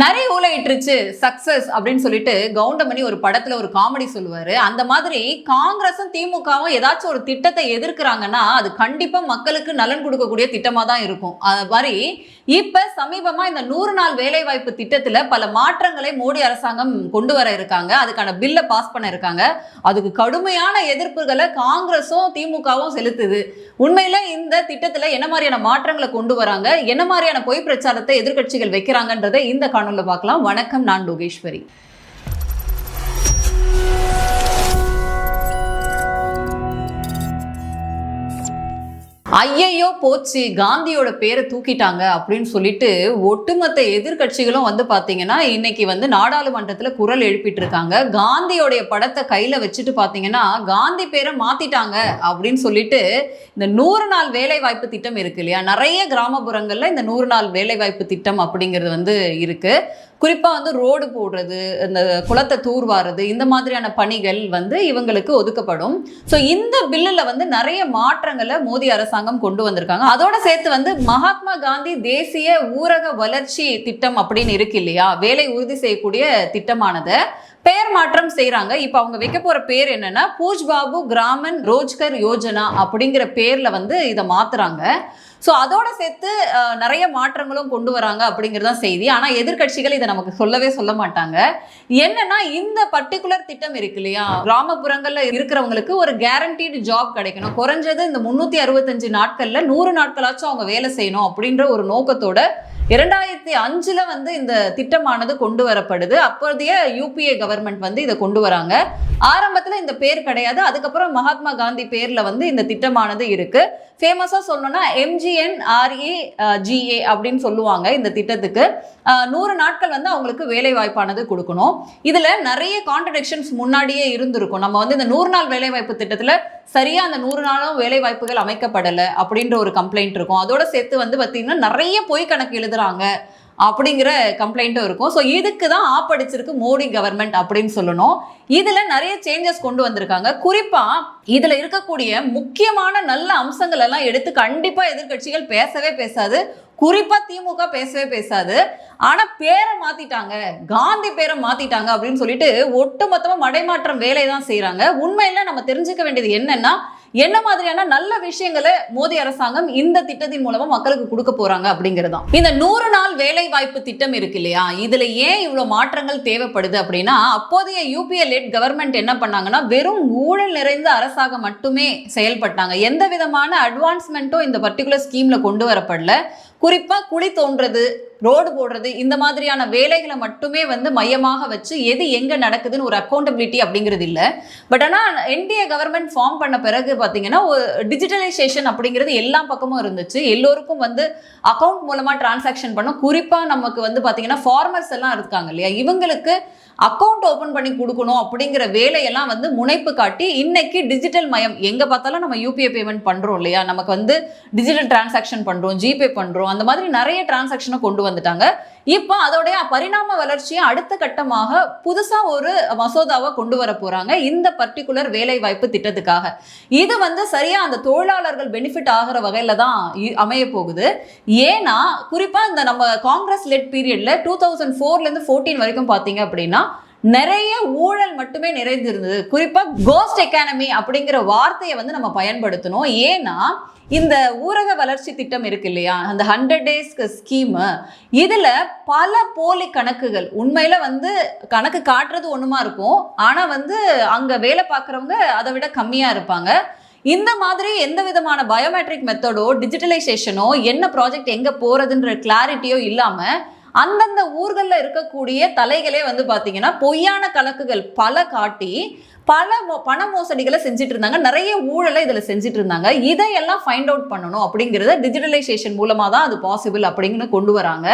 நிறைய ஊழையிட்டுருச்சு சக்சஸ் அப்படின்னு சொல்லிட்டு கவுண்டமணி ஒரு படத்துல ஒரு காமெடி சொல்லுவாரு. அந்த மாதிரி காங்கிரஸும் திமுகவும் ஏதாச்சும் ஒரு திட்டத்தை எதிர்க்கிறாங்கன்னா அது கண்டிப்பா மக்களுக்கு நலன் கொடுக்கக்கூடிய திட்டமா தான் இருக்கும். அது மாதிரி இப்ப சமீபமா இந்த நூறு நாள் வேலைவாய்ப்பு திட்டத்துல பல மாற்றங்களை மோடி அரசாங்கம் கொண்டு வர இருக்காங்க. அதுக்கான பில்லை பாஸ் பண்ண இருக்காங்க. அதுக்கு கடுமையான எதிர்ப்புகளை காங்கிரஸும் திமுகவும் செலுத்துது. உண்மையில இந்த திட்டத்துல என்ன மாதிரியான மாற்றங்களை கொண்டு வராங்க? என்ன மாதிரியான பொய் பிரச்சாரத்தை எதிர்க்கட்சிகள் வைக்கிறாங்கன்றதை இந்த காணொலியில் பார்க்கலாம். வணக்கம் நான் லோகேஸ்வரி. ஐயையோ போச்சு காந்தியோட பேரை தூக்கிட்டாங்க அப்படின்னு சொல்லிட்டு ஒட்டுமொத்த எதிர்க்கட்சிகளும் வந்து பார்த்தீங்கன்னா இன்னைக்கு வந்து நாடாளுமன்றத்தில் குரல் எழுப்பிட்டு இருக்காங்க. காந்தியோடைய படத்தை கையில் வச்சுட்டு பார்த்தீங்கன்னா காந்தி பேரை மாத்திட்டாங்க அப்படின்னு சொல்லிட்டு இந்த நூறு நாள் வேலை வாய்ப்பு திட்டம் இருக்கு இல்லையா? நிறைய கிராமப்புறங்களில் இந்த நூறு நாள் வேலை வாய்ப்பு திட்டம் அப்படிங்கிறது வந்து இருக்கு. குறிப்பாக வந்து ரோடு போடுறது இந்த குளத்தை தூர்வாருது இந்த மாதிரியான பணிகள் வந்து இவங்களுக்கு ஒதுக்கப்படும். ஸோ இந்த பில்லில் வந்து நிறைய மாற்றங்களை மோடி அரசாங்கம் கொண்டு வந்திருக்காங்க. அதோட சேர்த்து வந்து மகாத்மா காந்தி தேசிய ஊரக வளர்ச்சி திட்டம் அப்படின்னு இருக்கு இல்லையா? வேலை உறுதி செய்யக்கூடிய திட்டமானது. பெயர் மாற்றம் செய்கிறாங்க இப்போ அவங்க வைக்க போகிற பேர் என்னன்னா பூஜ் பாபு கிராமன் ரோஜ்கர் யோஜனா அப்படிங்கிற பேரில் வந்து இதை மாற்றுறாங்க ஸோ அதோட சேர்த்து நிறைய மாற்றங்களும் கொண்டு வராங்க அப்படிங்கிறதான் செய்தி. ஆனால் எதிர்க்கட்சிகள் இதை நமக்கு சொல்லவே சொல்ல மாட்டாங்க. என்னன்னா இந்த பர்டிகுலர் திட்டம் இருக்கு இல்லையா? கிராமப்புறங்களில் இருக்கிறவங்களுக்கு ஒரு கேரண்டீடு ஜாப் கிடைக்கணும். குறைஞ்சது இந்த முன்னூற்றி அறுபத்தஞ்சு நாட்களில் நூறு நாட்களாச்சும் அவங்க வேலை செய்யணும் அப்படின்ற ஒரு நோக்கத்தோட இரண்டாயிரத்தி அஞ்சுல வந்து இந்த திட்டமானது கொண்டு வரப்படுது. அப்போதைய யூபிஏ கவர்மெண்ட் வந்து இதை கொண்டு வராங்க. ஆரம்பத்தில் இந்த பேர் கிடையாது. அதுக்கப்புறம் மகாத்மா காந்தி பேரில் வந்து இந்த திட்டமானது இருக்கு. ஃபேமஸாக சொல்லணும்னா எம்ஜிஎன் ஆர்ஏ ஜிஏ அப்படின்னு சொல்லுவாங்க இந்த திட்டத்துக்கு. நூறு நாட்கள் வந்து அவங்களுக்கு வேலை வாய்ப்பானது கொடுக்கணும். இதில் நிறைய கான்ட்ரடிக்ஷன்ஸ் முன்னாடியே இருந்திருக்கும். நம்ம வந்து இந்த நூறு நாள் வேலை வாய்ப்பு சரியாக அந்த நூறு நாளும் வேலை வாய்ப்புகள் அமைக்கப்படலை அப்படின்ற ஒரு கம்ப்ளைண்ட் இருக்கும். அதோட சேர்த்து வந்து பார்த்தீங்கன்னா நிறைய பொய் கணக்கு எழுதுறாங்க அப்படிங்கிற கம்ப்ளைண்ட்டும் இருக்கும். ஸோ இதுக்கு தான் ஆப்படிச்சிருக்கு மோடி கவர்மெண்ட் அப்படின்னு சொல்லணும். இதில் நிறைய சேஞ்சஸ் கொண்டு வந்திருக்காங்க. குறிப்பாக இதில் இருக்கக்கூடிய முக்கியமான நல்ல அம்சங்கள் எல்லாம் எடுத்து கண்டிப்பாக எதிர்க்கட்சிகள் பேசவே பேசாது. குறிப்பா திமுக பேசவே பேசாது. ஆனா பேரை மாத்திட்டாங்க. காந்தி பேரை மாத்திட்டாங்க அப்படின்னு சொல்லிட்டு ஒட்டுமொத்தமா மடைமாற்றம் வேலையை தான் செய்கிறாங்க உண்மையில நம்ம தெரிஞ்சுக்க வேண்டியது என்னன்னா என்ன மாதிரியான நல்ல விஷயங்களை மோடி அரசாங்கம் இந்த திட்டத்தின் மூலமா மக்களுக்கு கொடுக்க போறாங்க அப்படிங்கிறது தான் இந்த நூறு நாள் வேலை வாய்ப்பு திட்டம் இருக்கு இல்லையா? இதுல ஏன் இவ்வளவு மாற்றங்கள் தேவைப்படுது அப்படின்னா அப்போதைய யூபிஏ லெட் கவர்மெண்ட் என்ன பண்ணாங்கன்னா வெறும் ஊழல் நிறைந்த அரசாக மட்டுமே செயல்பட்டாங்க. எந்த விதமான அட்வான்ஸ்மெண்ட்டும் இந்த பர்டிகுலர் ஸ்கீம்ல கொண்டு வரப்படல. குறிப்பாக குழி தோன்றது ரோடு போடுறது இந்த மாதிரியான வேலைகளை மட்டுமே வந்து மையமாக வச்சு எது எங்கே நடக்குதுன்னு ஒரு அக்கௌண்டபிலிட்டி அப்படிங்கிறது இல்லை. பட் ஆனால் என்டிஏ கவர்மெண்ட் ஃபார்ம் பண்ண பிறகு பார்த்தீங்கன்னா ஒரு டிஜிட்டலைசேஷன் அப்படிங்கிறது எல்லா பக்கமும் இருந்துச்சு. எல்லோருக்கும் வந்து அக்கௌண்ட் மூலமாக டிரான்சாக்ஷன் பண்ணோம். குறிப்பாக நமக்கு வந்து பார்த்தீங்கன்னா ஃபார்மர்ஸ் எல்லாம் இருக்காங்க இல்லையா? இவங்களுக்கு அக்கௌண்ட் ஓப்பன் பண்ணி கொடுக்கணும் அப்படிங்கிற வேலையெல்லாம் வந்து முனைப்பு காட்டி இன்னைக்கு டிஜிட்டல் மயம். எங்கே பார்த்தாலும் நம்ம யூபிஐ பேமெண்ட் பண்ணுறோம் இல்லையா? நமக்கு வந்து டிஜிட்டல் டிரான்சாக்ஷன் பண்ணுறோம் ஜிபே பண்ணுறோம் அந்த மாதிரி நிறைய டிரான்சாக்ஷனை கொண்டு வந்துட்டாங்க. இப்போ அதோடைய பரிணாம வளர்ச்சியை அடுத்த கட்டமாக புதுசாக ஒரு மசோதாவை கொண்டு வர போகிறாங்க இந்த பர்டிகுலர் வேலை வாய்ப்பு திட்டத்துக்காக. இது வந்து சரியாக அந்த தொழிலாளர்கள் பெனிஃபிட் ஆகிற வகையில் தான் அமைய போகுது. ஏன்னா குறிப்பாக இந்த நம்ம காங்கிரஸ் லெட் பீரியட்ல டூ தௌசண்ட் ஃபோர்லேருந்து ஃபோர்டீன் வரைக்கும் பார்த்தீங்க அப்படின்னா நிறைய ஊழல் மட்டுமே நிறைந்திருந்தது. குறிப்பாக கோஸ்ட் எக்கானமி அப்படிங்கிற வார்த்தையை வந்து நம்ம பயன்படுத்தணும். ஏன்னா இந்த ஊரக வளர்ச்சி திட்டம் இருக்கு இல்லையா? அந்த ஹண்ட்ரட் டேஸ் ஸ்கீமு இதில் பல போலி கணக்குகள். உண்மையில் வந்து கணக்கு காட்டுறது ஒன்றுமா இருக்கும். ஆனால் வந்து அங்கே வேலை பார்க்குறவங்க அதை விட கம்மியாக இருப்பாங்க. இந்த மாதிரி எந்த விதமான பயோமெட்ரிக் மெத்தடோ டிஜிட்டலைசேஷனோ என்ன ப்ராஜெக்ட் எங்கே போகிறதுன்ற கிளாரிட்டியோ இல்லாமல் அந்தந்த ஊர்களில் இருக்கக்கூடிய தலைகளே வந்து பார்த்தீங்கன்னா பொய்யான கணக்குகள் பல காட்டி பல மோ- பண மோசடிகளை செஞ்சுட்டு இருந்தாங்க நிறைய ஊழலை இதில் செஞ்சுட்டு இருந்தாங்க இதையெல்லாம் ஃபைண்ட் அவுட் பண்ணணும் அப்படிங்கிறத டிஜிட்டலைசேஷன் மூலமாக தான் அது பாசிபிள் அப்படின்னு கொண்டு வராங்க.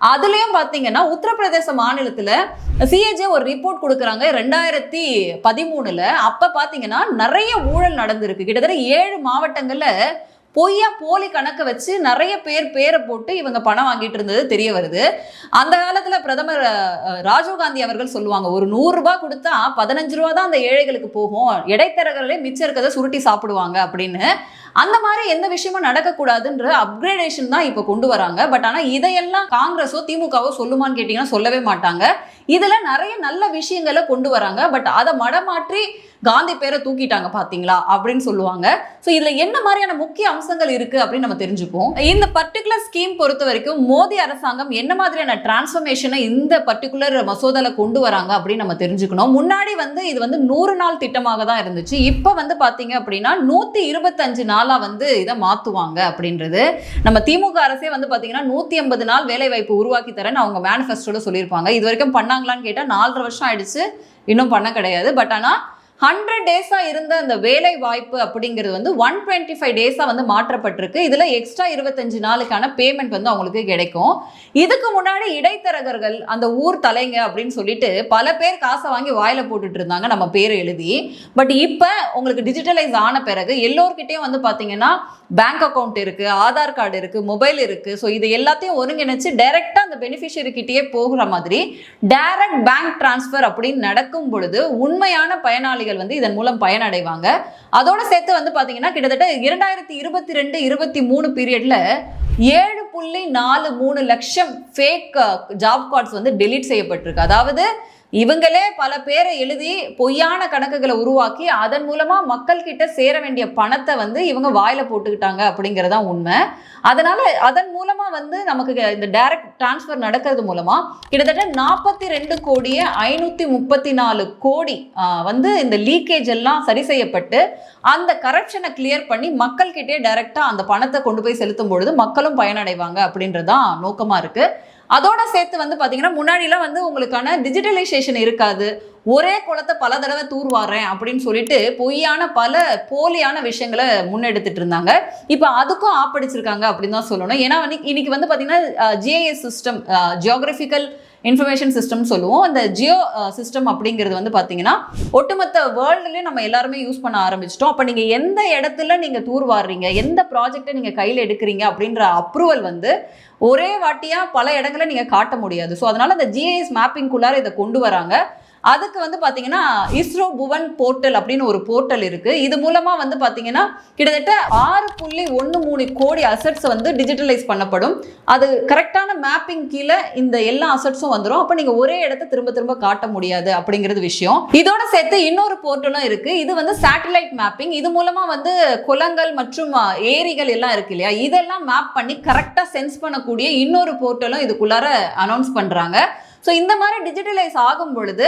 அதுலேயும் பார்த்தீங்கன்னா உத்தரப்பிரதேச மாநிலத்தில் சிஏஜே ஒரு ரிப்போர்ட் கொடுக்குறாங்க. ரெண்டாயிரத்தி பதிமூணில். அப்போ பார்த்தீங்கன்னா நிறைய ஊழல் நடந்திருக்கு. கிட்டத்தட்ட ஏழு மாவட்டங்களில் பொய்யா போலி கணக்கை வச்சு நிறைய பேர் பேரை போட்டு இவங்க பணம் வாங்கிட்டு இருந்தது தெரிய வருது. அந்த காலத்துல பிரதமர் ராஜீவ்காந்தி ராஜீவ் காந்தி அவர்கள் சொல்லுவாங்க ஒரு நூறு ரூபாய் கொடுத்தா பதினஞ்சு ரூபா தான் அந்த ஏழைகளுக்கு போகும். இடைத்தரகர்களே மிச்சம் இருக்கிறத சுருட்டி சாப்பிடுவாங்க அப்படின்னு. அந்த மாதிரி எந்த விஷயமும் நடக்கக்கூடாதுன்ற அப்கிரேடேஷன் தான் இப்போ கொண்டு வராங்க. பட் ஆனால் இதையெல்லாம் காங்கிரஸோ திமுகவோ சொல்லுமான்னு கேட்டிங்கன்னா சொல்லவே மாட்டாங்க. இதில் நிறைய நல்ல விஷயங்களை கொண்டு வராங்க. பட் அதை மடமாற்றி காந்தி பேரை தூக்கிட்டாங்க பாத்தீங்களா? அப்படின்னு சொல்லுவாங்க. ஸோ இதுல என்ன மாதிரியான முக்கிய அம்சங்கள் இருக்கு அப்படின்னு நம்ம தெரிஞ்சுப்போம். இந்த பர்டிகுலர் ஸ்கீம் பொறுத்த வரைக்கும் மோடி அரசாங்கம் என்ன மாதிரியான டிரான்ஸ்ஃபர்மேஷனை இந்த பர்டிகுலர் மசோதால கொண்டு வராங்க அப்படின்னு நம்ம தெரிஞ்சுக்கணும். முன்னாடி வந்து இது வந்து நூறு நாள் திட்டமாக தான் இருந்துச்சு. இப்போ வந்து பாத்தீங்க அப்படின்னா நூத்தி இருபத்தஞ்சு நாளா வந்து இதை மாத்துவாங்க அப்படின்றது. நம்ம திமுக அரசே வந்து பாத்தீங்கன்னா நூத்தி ஐம்பது நாள் வேலை வாய்ப்பு உருவாக்கி தரேன்னு அவங்க மேனிஃபெஸ்டோல சொல்லியிருப்பாங்க. இது வரைக்கும் பண்ணாங்களான்னு கேட்டால் நாலரை வருஷம் ஆயிடுச்சு. இன்னும் பண்ண கிடையாது. பட் ஆனா ஹண்ட்ரட் டேஸாக இருந்த அந்த வேலை வாய்ப்பு அப்படிங்கிறது வந்து ஒன் டுவெண்ட்டி ஃபைவ் டேஸாக வந்து மாற்றப்பட்டிருக்கு. இதில் எக்ஸ்ட்ரா இருபத்தஞ்சு நாளுக்கான பேமெண்ட் வந்து அவங்களுக்கு கிடைக்கும். இதுக்கு முன்னாடி இடைத்தரகர்கள் அந்த ஊர் தலைங்க அப்படின்னு சொல்லிட்டு பல பேர் காசை வாங்கி வாயில் போட்டுட்டு இருந்தாங்க நம்ம பேர் எழுதி. பட் இப்போ உங்களுக்கு டிஜிட்டலைஸ் ஆன பிறகு எல்லோர்கிட்டையும் வந்து பார்த்தீங்கன்னா பேங்க் அக்கௌண்ட் இருக்குது ஆதார் கார்டு இருக்குது மொபைல் இருக்குது ஸோ இது எல்லாத்தையும் ஒருங்கிணைச்சு டைரெக்டாக அந்த பெனிஃபிஷியரி கிட்டேயே போகிற மாதிரி டைரக்ட் பேங்க் டிரான்ஸ்ஃபர் அப்படின்னு நடக்கும் பொழுது உண்மையான பயனாளிகள் வந்து இதன் மூலம் பயனடைவாங்க. அதோட சேர்த்து வந்து பாத்தீங்கன்னா கிட்டத்தட்ட இரண்டாயிரத்தி இருபத்தி ரெண்டு இருபத்தி மூணு பீரியட்ல ஏழு புள்ளி நாலு மூணு லட்சம் ஃபேக் ஜாப் கார்ட்ஸ் வந்து டெலீட் செய்யப்பட்டிருக்கு. அதாவது இவங்களே பல பேரை எழுதி பொய்யான கணக்குகளை உருவாக்கி அதன் மூலமா மக்கள் கிட்ட சேர வேண்டிய பணத்தை வந்து இவங்க வாயில போட்டுக்கிட்டாங்க அப்படிங்கறதா உண்மை. அதனால அதன் மூலமா வந்து நமக்கு இந்த டைரக்ட் டிரான்ஸ்ஃபர் நடக்கிறது மூலமா கிட்டத்தட்ட நாற்பத்தி ரெண்டு கோடியே ஐநூத்தி முப்பத்தி நாலு கோடி வந்து இந்த லீக்கேஜ் எல்லாம் சரி செய்யப்பட்டு அந்த கரப்ஷனை கிளியர் பண்ணி மக்கள் கிட்டே டைரக்டா அந்த பணத்தை கொண்டு போய் செலுத்தும் பொழுது மக்களும் பயனடைவாங்க அப்படின்றதான் நோக்கமா இருக்கு. அதோட சேர்த்து வந்து பார்த்தீங்கன்னா முன்னாடிலாம் வந்து உங்களுக்கான டிஜிட்டலைசேஷன் இருக்காது. ஒரே குளத்தை பல தடவை தூர்வாரேன் அப்படின்னு சொல்லிட்டு பொய்யான பல போலியான விஷயங்களை முன்னெடுத்துட்டு இருந்தாங்க. இப்போ அதுக்கும் ஆப்படிச்சிருக்காங்க அப்படின்னு தான் சொல்லணும். ஏன்னா வந்து இன்னைக்கு வந்து பார்த்தீங்கன்னா GIS system geographical information system சொல்லுவோம். அந்த ஜியோ சிஸ்டம் அப்படிங்கிறது வந்து பார்த்தீங்கன்னா ஒட்டுமொத்த வேர்ல்டுலேயும் நம்ம எல்லாருமே யூஸ் பண்ண ஆரம்பிச்சிட்டோம். அப்போ நீங்கள் எந்த இடத்துல நீங்கள் தூர்வாடுறீங்க எந்த ப்ராஜெக்டை நீங்கள் கையில் எடுக்கிறீங்க அப்படின்ற அப்ரூவல் வந்து ஒரே வாட்டியாக பல இடங்களை நீங்கள் காட்ட முடியாது. ஸோ அதனால் அந்த ஜிஐஎஸ் மேப்பிங்குள்ளார இதை கொண்டு வராங்க. அதுக்கு வந்து பார்த்தீங்கன்னா இஸ்ரோ புவன் போர்ட்டல் அப்படின்னு ஒரு போர்ட்டல் இருக்கு. இது மூலமா வந்து பார்த்தீங்கன்னா கிட்டத்தட்ட ஆறு புள்ளி ஒன்று மூணு கோடி அசட்ஸ் வந்து டிஜிட்டலைஸ் பண்ணப்படும். அது கரெக்டான மேப்பிங் கீழே இந்த எல்லா அசட்ஸும் வந்துடும் அப்போ நீங்கள் ஒரே இடத்த திரும்ப திரும்ப காட்ட முடியாது அப்படிங்கிறது விஷயம். இதோட சேர்த்து இன்னொரு போர்ட்டலும் இருக்கு. இது வந்து சேட்டலைட் மேப்பிங் இது மூலமா வந்து குளங்கள் மற்றும் ஏரிகள் எல்லாம் இருக்கு இல்லையா? இதெல்லாம் மேப் பண்ணி கரெக்டாக சென்ஸ் பண்ணக்கூடிய இன்னொரு போர்ட்டலும் இதுக்குள்ளார அனௌன்ஸ் பண்ணுறாங்க ஸோ இந்த மாதிரி டிஜிட்டலைஸ் ஆகும் பொழுது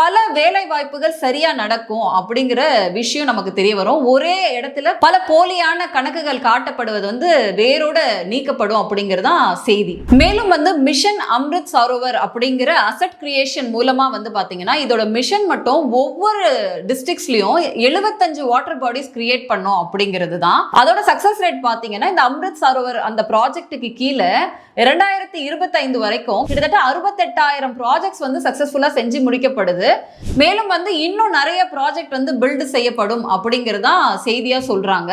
பல வேலை வாய்ப்புகள் சரியா நடக்கும் அப்படிங்கிற விஷயம் நமக்கு தெரிய வரும். ஒரே இடத்துல பல போலியான கணக்குகள் காட்டப்படுவது வந்து வேரோட நீக்கப்படும் அப்படிங்கறதுதான் செய்தி. மேலும் வந்து மிஷன் அம்ரித் சரோவர் அப்படிங்கிற அசட் கிரியேஷன் மூலமா வந்து பாத்தீங்கன்னா இதோட மிஷன் மட்டும் ஒவ்வொரு டிஸ்ட்ரிக்ட்ஸ்லயும் எழுபத்தஞ்சு வாட்டர் பாடிஸ் கிரியேட் பண்ணோம் அப்படிங்கிறது தான். அதோட சக்சஸ் ரேட் பாத்தீங்கன்னா இந்த அம்ரித் சரோவர் அந்த ப்ராஜெக்ட்டுக்கு கீழே இரண்டாயிரத்தி இருபத்தைந்து வரைக்கும் கிட்டத்தட்ட அறுபத்தெட்டாயிரம் ப்ராஜெக்ட்ஸ் வந்து சக்சஸ்ஃபுல்லா செஞ்சு முடிக்கப்படுது. மேலும் வந்து இன்னும் நிறைய ப்ராஜெக்ட் வந்து பில்டு செய்யப்படும் அப்படிங்கிறதா செய்தியாக சொல்கிறாங்க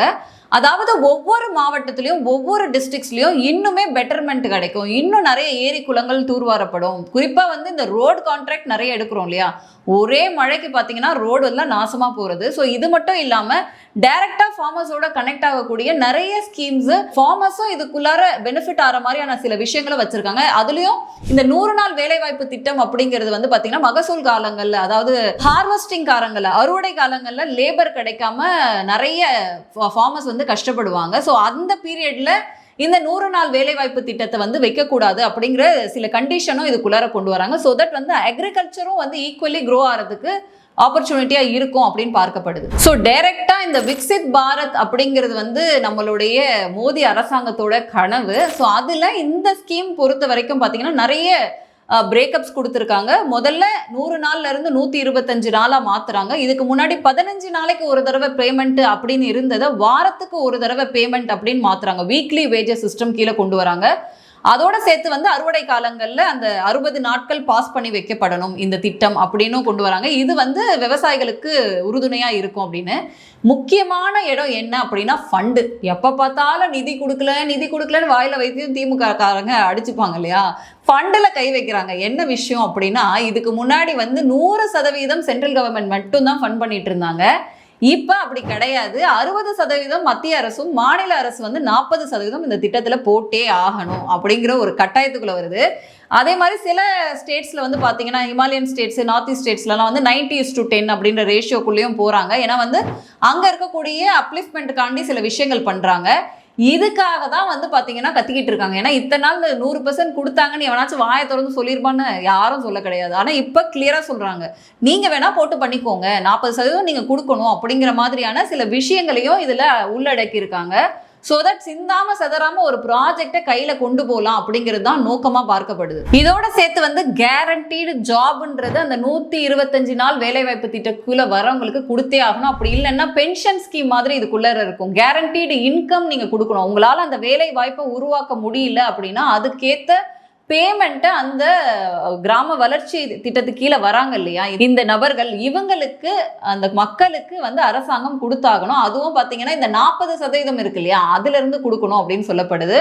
அதாவது ஒவ்வொரு மாவட்டத்திலையும் ஒவ்வொரு டிஸ்ட்ரிக்ஸ்லையும் இன்னுமே பெட்டர்மெண்ட் கிடைக்கும். இன்னும் நிறைய ஏரி குளங்கள் தூர்வாரப்படும். குறிப்பாக வந்து இந்த ரோடு கான்ட்ராக்ட் நிறைய எடுக்கிறோம் இல்லையா? ஒரே மழைக்கு பார்த்தீங்கன்னா ரோடு எல்லாம் நாசமாக போகிறது ஸோ இது மட்டும் இல்லாமல் டைரக்டா ஃபார்மர்ஸோட கனெக்ட் ஆகக்கூடிய நிறைய ஸ்கீம்ஸ் ஃபார்மர்ஸும் இதுக்குள்ளார பெனிஃபிட் ஆகிற மாதிரியான சில விஷயங்களை வச்சிருக்காங்க. அதுலயும் இந்த நூறு நாள் வேலைவாய்ப்பு திட்டம் அப்படிங்கிறது வந்து பாத்தீங்கன்னா மகசூல் காலங்கள்ல அதாவது ஹார்வெஸ்டிங் காலங்கள்ல அறுவடை காலங்கள்ல லேபர் கிடைக்காம நிறைய ஃபார்மர்ஸ் வந்து கஷ்டப்படுவாங்க. ஸோ அந்த பீரியட்ல இந்த நூறு நாள் வேலைவாய்ப்பு திட்டத்தை வந்து வைக்கக்கூடாது அப்படிங்கிற சில கண்டிஷனும் இதுக்குள்ளார கொண்டு வராங்க. ஸோ தட் வந்து அக்ரிகல்ச்சரும் வந்து ஈக்குவலி க்ரோ ஆகிறதுக்கு ஆப்பர்ச்சுனிட்டியாக இருக்கும் அப்படின்னு பார்க்கப்படுது. ஸோ டைரக்டா இந்த விக்சித் பாரத் அப்படிங்கிறது வந்து நம்மளுடைய மோடி அரசாங்கத்தோட கனவு. ஸோ அதில் இந்த ஸ்கீம் பொறுத்த வரைக்கும் பார்த்தீங்கன்னா நிறைய பிரேக்கப்ஸ் கொடுத்துருக்காங்க. முதல்ல நூறு நாள்ல இருந்து நூத்தி இருபத்தஞ்சு நாளா மாத்துறாங்க. இதுக்கு முன்னாடி பதினஞ்சு நாளைக்கு ஒரு தடவை பேமெண்ட் அப்படின்னு இருந்ததை வாரத்துக்கு ஒரு தடவை பேமெண்ட் அப்படின்னு மாத்துறாங்க. வீக்லி வேஜஸ் சிஸ்டம் கீழே கொண்டு வராங்க. அதோட சேர்த்து வந்து அறுவடை காலங்களில் அந்த அறுபது நாட்கள் பாஸ் பண்ணி வைக்கப்படணும் இந்த திட்டம் அப்படின்னும் கொண்டு வராங்க. இது வந்து விவசாயிகளுக்கு உறுதுணையா இருக்கும் அப்படின்னு. முக்கியமான இடம் என்ன அப்படின்னா ஃபண்டு எப்போ பார்த்தாலும் நிதி கொடுக்கல நிதி கொடுக்கலன்னு வாயில வைத்து திமுக காரங்க அடிச்சுப்பாங்க இல்லையா? ஃபண்டில் கை வைக்கிறாங்க. என்ன விஷயம் அப்படின்னா இதுக்கு முன்னாடி வந்து நூறு சதவீதம் சென்ட்ரல் கவர்மெண்ட் மட்டும்தான் ஃபண்ட் பண்ணிட்டு இருந்தாங்க. இப்போ அப்படி கிடையாது. அறுபது சதவீதம் மத்திய அரசும் மாநில அரசு வந்து நாற்பது சதவீதம் இந்த திட்டத்தில் போட்டே ஆகணும் அப்படிங்கிற ஒரு கட்டாயத்துக்குள்ளே வருது. அதே மாதிரி சில ஸ்டேட்ஸில் வந்து பார்த்தீங்கன்னா ஹிமாலயன் ஸ்டேட்ஸ் நார்த் ஈஸ்ட் ஸ்டேட்ஸ்லலாம் வந்து நைன்டி இஸ் டு டென் அப்படின்ற ரேஷியோக்குள்ளேயும் போகிறாங்க ஏன்னா வந்து அங்கே இருக்கக்கூடிய அப்லிஃப்ட்மெண்ட்டுக்காண்டி சில விஷயங்கள் பண்ணுறாங்க இதுக்காக தான் வந்து பார்த்தீங்கன்னா கத்திக்கிட்டு இருக்காங்க. ஏன்னா இத்தனை நாள் நூறு பர்சன்ட் கொடுத்தாங்கன்னு எவனாச்சும் வாயை திறந்து சொல்லியிருப்பான்னு யாரும் சொல்ல கிடையாது. ஆனால் இப்போ கிளியராக சொல்கிறாங்க நீங்கள் வேணால் போட்டு பண்ணிக்கோங்க. நாற்பது சதவீதம் நீங்கள் கொடுக்கணும் அப்படிங்கிற மாதிரியான சில விஷயங்களையும் இதில் உள்ளடக்கியிருக்காங்க. ஸோ தட் சிந்தாம சதறாம ஒரு ப்ராஜெக்டை கையில கொண்டு போகலாம் அப்படிங்கிறது தான் நோக்கமா பார்க்கப்படுது. இதோட சேர்த்து வந்து கேரண்டீடு ஜாப்ன்றது அந்த நூத்தி இருபத்தஞ்சு நாள் வேலைவாய்ப்பு திட்டக்குள்ள வரவங்களுக்கு கொடுத்தே ஆகணும். அப்படி இல்லைன்னா பென்ஷன் ஸ்கீம் மாதிரி இதுக்குள்ள இருக்கும். கேரண்டீடு இன்கம் நீங்க கொடுக்கணும். உங்களால அந்த வேலை வாய்ப்பை உருவாக்க முடியல அப்படின்னா அதுக்கேத்த பேமெண்ட்டை அந்த கிராம வளர்ச்சி திட்டத்துக்கு கீழே வராங்க இல்லையா? இந்த நபர்கள் இவங்களுக்கு அந்த மக்களுக்கு வந்து அரசாங்கம் கொடுத்தாகணும். அதுவும் பார்த்தீங்கன்னா இந்த நாற்பது சதவீதம் இருக்கு இல்லையா? அதுலேருந்து கொடுக்கணும் அப்படின்னு சொல்லப்படுது.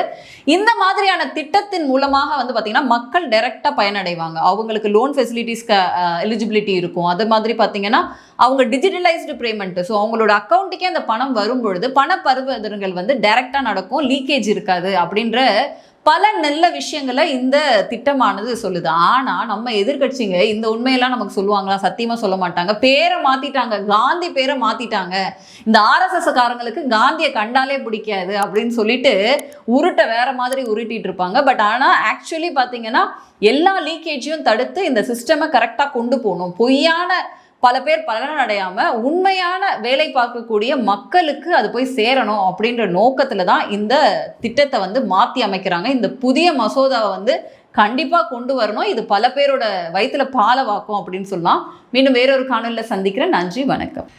இந்த மாதிரியான திட்டத்தின் மூலமாக வந்து பார்த்தீங்கன்னா மக்கள் டைரெக்டாக பயனடைவாங்க. அவங்களுக்கு லோன் ஃபெசிலிட்டிஸ்க்கு எலிஜிபிலிட்டி இருக்கும். அது மாதிரி பார்த்தீங்கன்னா அவங்க டிஜிட்டலைஸ்டு பேமெண்ட்டு ஸோ அவங்களோட அக்கௌண்ட்டுக்கே அந்த பணம் வரும் பொழுது பண பரிவர்த்தனைகள் வந்து டைரெக்டாக நடக்கும். லீக்கேஜ் இருக்காது அப்படின்ற பல நல்ல விஷயங்களை இந்த திட்டமானது சொல்லுது. ஆனால் நம்ம எதிர்க்கட்சிங்க இந்த உண்மையெல்லாம் நமக்கு சொல்லுவாங்களா? சத்தியமாக சொல்ல மாட்டாங்க. பேரை மாற்றிட்டாங்க காந்தி பேரை மாற்றிட்டாங்க இந்த ஆர்எஸ்எஸ் காரங்களுக்கு காந்தியை கண்டாலே பிடிக்காது அப்படின்னு சொல்லிட்டு உருட்டை வேற மாதிரி உருட்டிட்டு இருப்பாங்க. பட் ஆனால் ஆக்சுவலி பார்த்தீங்கன்னா எல்லா லீக்கேஜையும் தடுத்து இந்த சிஸ்டமை கரெக்டாக கொண்டு போகணும். பொய்யான பல பேர் பலனடையாம உண்மையான வேலை பார்க்கக்கூடிய மக்களுக்கு அது போய் சேரணும் அப்படின்ற நோக்கத்துல தான் இந்த திட்டத்தை வந்து மாத்தி அமைக்கிறாங்க. இந்த புதிய மசோதாவை வந்து கண்டிப்பா கொண்டு வரணும். இது பல பேரோட வயிற்றுல பாலை வாக்கும் அப்படின்னு சொல்லலாம். மீண்டும் வேறொரு காணொலியில் சந்திக்கிறேன். நன்றி வணக்கம்.